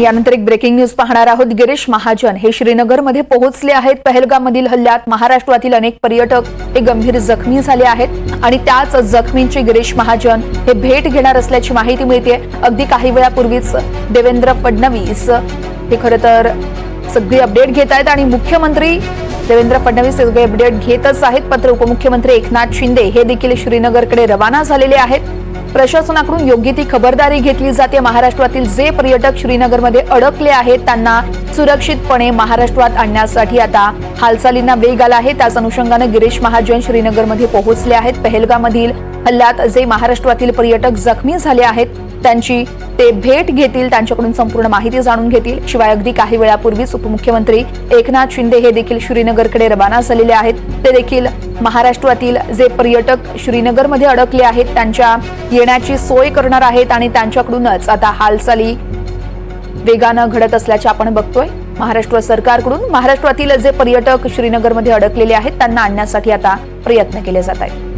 यानंतर एक breaking news पाहणार आहोत. गिरीश महाजन हे श्रीनगरमध्ये पोहोचले आहेत. पहलगाममधील हल्ल्यात महाराष्ट्रातील अनेक पर्यटक हे गंभीर जखमी झाले आहेत आणि त्याच जखमींची गिरीश महाजन हे भेट घेणार असल्याची माहिती मिळते अगदी काही वेळापूर्वीच देवेंद्र फडणवीस हे खरं तर सगळी अपडेट घेत आहेत आणि मुख्यमंत्री देवेंद्र फडणवीस सगळे अपडेट घेतच आहेत. मात्र उपमुख्यमंत्री एकनाथ शिंदे हे देखील श्रीनगरकडे रवाना झालेले आहेत. प्रशासनाकडून योग्य ती खबरदारी घेतली जाते. महाराष्ट्रातील जे पर्यटक श्रीनगरमध्ये अडकले आहेत त्यांना सुरक्षितपणे महाराष्ट्रात आणण्यासाठी आता हालचालींना वेग आला आहे. त्याच अनुषंगानं गिरीश महाजन श्रीनगरमध्ये पोहोचले आहेत. पहलगामधील हल्ल्यात जे महाराष्ट्रातील पर्यटक जखमी झाले आहेत त्यांची ते भेट घेतील त्यांच्याकडून संपूर्ण माहिती जाणून घेतील. शिवाय अगदी काही वेळापूर्वीच उपमुख्यमंत्री एकनाथ शिंदे हे देखील श्रीनगरकडे रवाना झालेले आहेत. ते देखील महाराष्ट्रातील जे पर्यटक श्रीनगरमध्ये अडकले आहेत त्यांच्या येण्याची सोय करणार आहेत आणि त्यांच्याकडूनच आता हालचाली वेगानं घडत असल्याचे आपण बघतोय. महाराष्ट्र सरकारकडून महाराष्ट्रातील जे पर्यटक श्रीनगरमध्ये अडकलेले आहेत त्यांना आणण्यासाठी आता प्रयत्न केले जात आहेत.